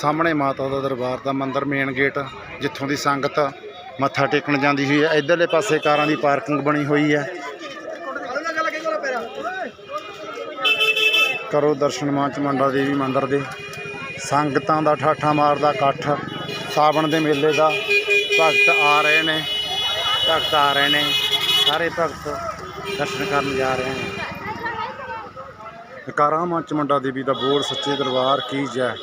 ਸਾਹਮਣੇ ਮਾਤਾ ਦਾ ਦਰਬਾਰ ਦਾ ਮੰਦਿਰ ਮੇਨ ਗੇਟ ਜਿੱਥੋਂ ਦੀ ਸੰਗਤ ਮੱਥਾ ਟੇਕਣ ਜਾਂਦੀ ਹੋਈ ਹੈ। ਇਧਰਲੇ ਪਾਸੇ ਕਾਰਾਂ ਦੀ ਪਾਰਕਿੰਗ ਬਣੀ ਹੋਈ ਹੈ। ਕਰੋ ਦਰਸ਼ਨ ਮਾਂ ਚਮੰਡਾ ਦੇਵੀ ਮੰਦਿਰ ਦੇ। ਸੰਗਤਾਂ ਦਾ ਠਾਠਾ ਮਾਰਦਾ ਇਕੱਠ। ਸਾਵਣ ਦੇ ਮੇਲੇ ਦਾ ਭਗਤ ਆ ਰਹੇ ਨੇ। ਭਗਤ ਆ ਰਹੇ ਨੇ। ਸਾਰੇ ਭਗਤ ਦਰਸ਼ਨ ਕਰਨ ਜਾ ਰਹੇ ਨੇ। ਕਾਰਾਂ ਮਾਂ ਚਮੰਡਾ ਦੇਵੀ ਦਾ ਬੋਰ ਸੱਚੇ ਦਰਬਾਰ ਕੀ ਜੈ।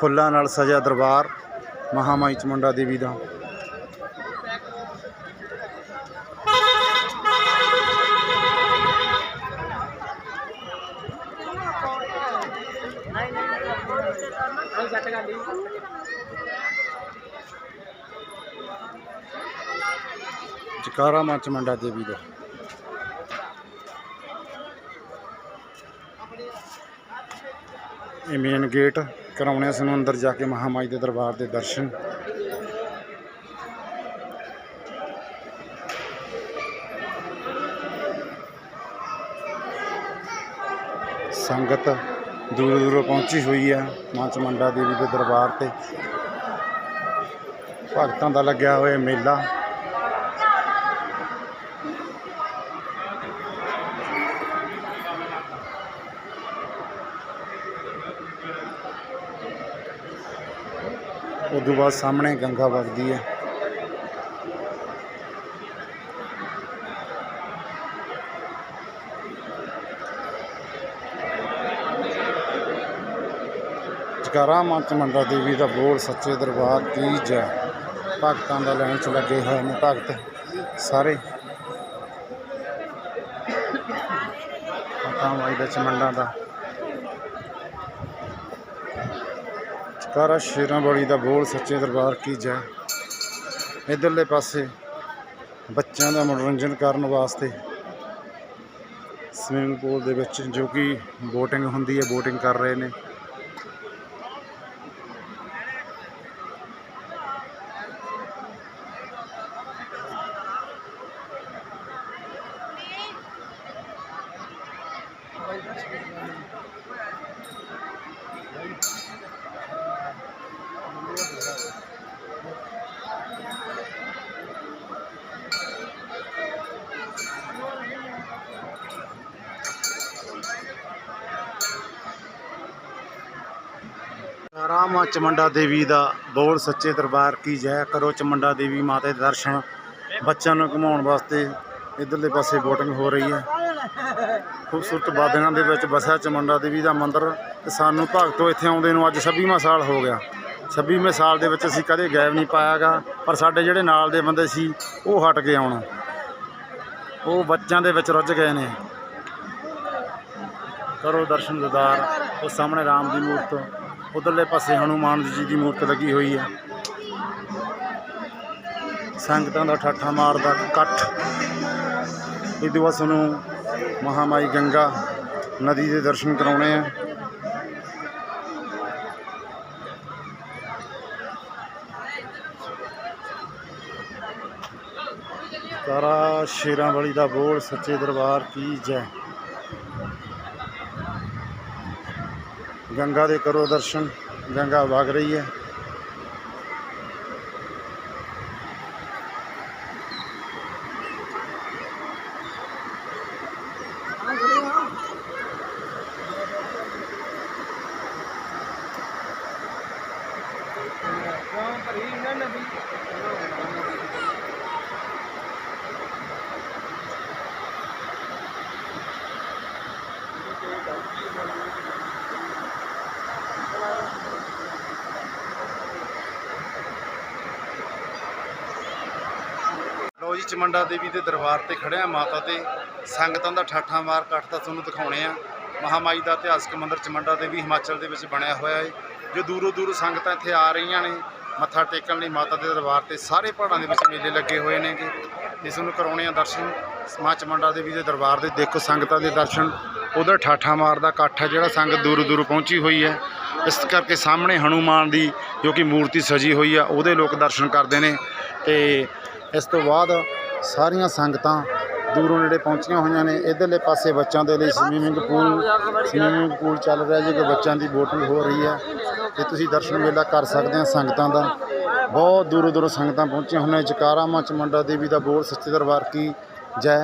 ਫੁੱਲਾਂ ਨਾਲ ਸਜ਼ਾ ਦਰਬਾਰ ਮਹਾਮਾਈ ਚਮੰਡਾ ਦੇਵੀ ਦਾ। ਜਕਾਰਾ ਮਾਂ ਚਮੰਡਾ ਦੇਵੀ ਦਾ। ਇਹ ਮੇਨ ਗੇਟ ਕਰਾਉਣੇ ਸਾਨੂੰ ਅੰਦਰ ਜਾ ਕੇ ਮਹਾਮਾਈ ਦੇ ਦਰਬਾਰ ਦੇ ਦਰਸ਼ਨ। ਸੰਗਤ ਦੂਰੋਂ ਦੂਰੋਂ ਪਹੁੰਚੀ ਹੋਈ ਹੈ ਮਾਂ ਚਮੰਡਾ ਦੇਵੀ ਦੇ ਦਰਬਾਰ ਤੇ। ਭਗਤਾਂ ਦਾ ਲੱਗਿਆ ਹੋਇਆ ਮੇਲਾ। ਉਦੋਂ ਬਾਅਦ ਸਾਹਮਣੇ ਗੰਗਾ ਵਗਦੀ ਹੈ। ਜਕਾਰਾ ਮਾਂ ਚਮੰਡਾ ਦੇਵੀ ਦਾ ਬੋਲ, ਸੱਚੇ ਦਰਬਾਰ ਕੀ ਜੈ। ਭਗਤਾਂ ਦਾ ਲਾਈਨ 'ਚ ਲੱਗੇ ਹੋਏ ਨੇ ਭਗਤ ਸਾਰੇ। ਮਾਤਾ ਮਾਈ ਦਾ ਚਮੰਡਾ ਦਾ ਜਕਾਰਾ ਸ਼ੇਰਾਂ ਵਾਲੀ ਦਾ ਬੋਲ ਸੱਚੇ ਦਰਬਾਰ ਕੀ ਜੈ। ਇਧਰਲੇ ਪਾਸੇ ਬੱਚਿਆਂ ਦਾ ਮਨੋਰੰਜਨ ਕਰਨ ਵਾਸਤੇ ਸਵਿਮਿੰਗ ਪੂਲ ਦੇ ਵਿੱਚ ਜੋ ਕਿ ਬੋਟਿੰਗ ਹੁੰਦੀ ਹੈ ਬੋਟਿੰਗ ਕਰ ਰਹੇ ਨੇ। ਰਾਮਾ ਚਮੰਡਾ ਦੇਵੀ ਦਾ, ਬੋਲ ਸੱਚੇ ਦਰਬਾਰ ਕੀ ਜੈ ਕਰੋ ਚਮੰਡਾ ਦੇਵੀ ਮਾਤਾ ਦੇ ਦਰਸ਼ਨ। ਬੱਚਿਆਂ ਨੂੰ ਘੁਮਾਉਣ ਵਾਸਤੇ ਇਧਰਲੇ ਪਾਸੇ ਬੋਟਿੰਗ ਹੋ ਰਹੀ ਹੈ। ਖੂਬਸੂਰਤ ਬਾਦਿਆਂ ਦੇ ਵਿੱਚ ਵਸਿਆ ਚਮੰਡਾ ਦੇਵੀ ਦਾ ਮੰਦਿਰ ਤੇ ਸਾਨੂੰ ਭਗਤੋਂ ਇੱਥੇ ਆਉਂਦੇ ਨੂੰ ਅੱਜ 26ਵਾਂ ਸਾਲ ਹੋ ਗਿਆ। 26ਵੇਂ ਸਾਲ ਦੇ ਵਿੱਚ ਅਸੀਂ ਕਦੇ ਗੈਬ ਨਹੀਂ ਪਾਇਆਗਾ, ਪਰ ਸਾਡੇ ਜਿਹੜੇ ਨਾਲ ਦੇ ਬੰਦੇ ਸੀ, ਉਹ ਹਟ ਗਏ ਆਉਣ। ਉਹ ਬੱਚਿਆਂ ਦੇ ਵਿੱਚ ਰੁੱਝ ਗਏ ਨੇ। ਕਰੋ ਦਰਸ਼ਨ ਦਿਦਾਰ, ਉਹ ਸਾਹਮਣੇ ਰਾਮ ਦੀ ਮੂਰਤ। ਉਧਰਲੇ ਪਾਸੇ ਹਨੂਮਾਨ ਜੀ ਦੀ ਮੂਰਤ ਲੱਗੀ ਹੋਈ ਹੈ ਸੰਗਤਾਂ ਦਾ ਠਾਠਾ ਮਾਰਦਾ ਇਕੱਠ। ਇਹ ਤੋਂ ਬਾਅਦ ਮਹਾਮਾਈ ਗੰਗਾ ਨਦੀ ਦੇ ਦਰਸ਼ਨ ਕਰਾਉਣੇ ਆ। ਤਾਰਾ ਸ਼ੇਰਾਂ ਵਾਲੀ ਦਾ ਬੋਲ, ਸੱਚੇ ਦਰਬਾਰ ਕੀ ਜੈ। ਗੰਗਾ ਦੇ ਕਰੋ ਦਰਸ਼ਨ ਗੰਗਾ ਵਗ ਰਹੀ ਹੈ। ਜੀ, ਚਮੰਡਾ ਦੇਵੀ ਦੇ ਦਰਬਾਰ ਤੇ ਖੜਿਆ ਮਾਤਾ ਤੇ। ਸੰਗਤਾਂ ਦਾ ਠਾਠਾ ਮਾਰ ਕੱਠ ਤਾਂ ਤੁਹਾਨੂੰ ਦਿਖਾਉਣੇ ਆ। ਮਹਾਮਾਈ ਦਾ ਇਤਿਹਾਸਕ ਮੰਦਿਰ ਚਮੰਡਾ ਦੇਵੀ ਹਿਮਾਚਲ ਦੇ ਵਿੱਚ ਬਣਿਆ ਹੋਇਆ ਹੈ ਜੋ ਦੂਰੋਂ ਦੂਰੋਂ ਸੰਗਤਾਂ ਇੱਥੇ ਆ ਰਹੀਆਂ ਨੇ, ਮੱਥਾ ਟੇਕਣ ਲਈ ਮਾਤਾ ਦੇ ਦਰਬਾਰ ਤੇ ਸਾਰੇ ਪਹਾੜਾਂ ਦੇ ਵਿੱਚ ਮੇਲੇ ਲੱਗੇ ਹੋਏ ਨੇਗੇ। ਤੇ ਤੁਹਾਨੂੰ ਕਰਾਉਣੇ ਆ ਦਰਸ਼ਨ। ਮਾਂ ਚਮੰਡਾ ਦੇਵੀ ਦੇ ਦਰਬਾਰ ਦੇ ਦੇਖੋ ਸੰਗਤਾਂ ਦੇ ਦਰਸ਼ਨ। ਉਧਰ ਠਾਠਾ ਮਾਰਦਾ ਇਕੱਠ ਹੈ ਜਿਹੜਾ ਸੰਗਤ ਦੂਰੋਂ ਦੂਰੋਂ ਪਹੁੰਚੀ ਹੋਈ ਹੈ। ਇਸ ਕਰਕੇ ਸਾਹਮਣੇ ਹਨੂਮਾਨ ਦੀ ਜੋ ਕਿ ਮੂਰਤੀ ਸਜੀ ਹੋਈ ਆ, ਉਹਦੇ ਲੋਕ ਦਰਸ਼ਨ ਕਰਦੇ ਨੇ। ਤੇ ਇਸ ਤੋਂ ਬਾਅਦ ਸਾਰੀਆਂ ਸੰਗਤਾਂ ਦੂਰੋਂ ਨੇੜੇ ਪਹੁੰਚੀਆਂ ਹੋਈਆਂ ਨੇ। ਇਧਰਲੇ ਪਾਸੇ ਬੱਚਿਆਂ ਦੇ ਲਈ ਸਵੀਮਿੰਗ ਪੂਲ ਸਵੀਮਿੰਗ ਪੂਲ ਚੱਲ ਰਿਹਾ ਜੀ ਕਿ ਬੱਚਿਆਂ ਦੀ ਬੋਟਿੰਗ ਹੋ ਰਹੀ ਹੈ। ਤੇ ਤੁਸੀਂ ਦਰਸ਼ਨ ਮੇਲਾ ਕਰ ਸਕਦੇ ਆ ਸੰਗਤਾਂ ਦਾ। ਬਹੁਤ ਦੂਰੋਂ ਦੂਰੋਂ ਸੰਗਤਾਂ ਪਹੁੰਚੀਆਂ ਹੋਈਆਂ ਜਕਾਰਾ ਮਾਂ ਚਮੰਡਾ ਦੇਵੀ ਦਾ ਬੋਲ ਸੱਚੇ ਦਰਬਾਰ ਕੀ ਜੈ।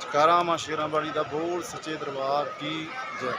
ਜਕਾਰਾ ਮਾਂ ਸ਼ੇਰਾਂ ਵਾਲੀ ਦਾ ਬੋਲ ਸੱਚੇ ਦਰਬਾਰ ਕੀ ਜੈ।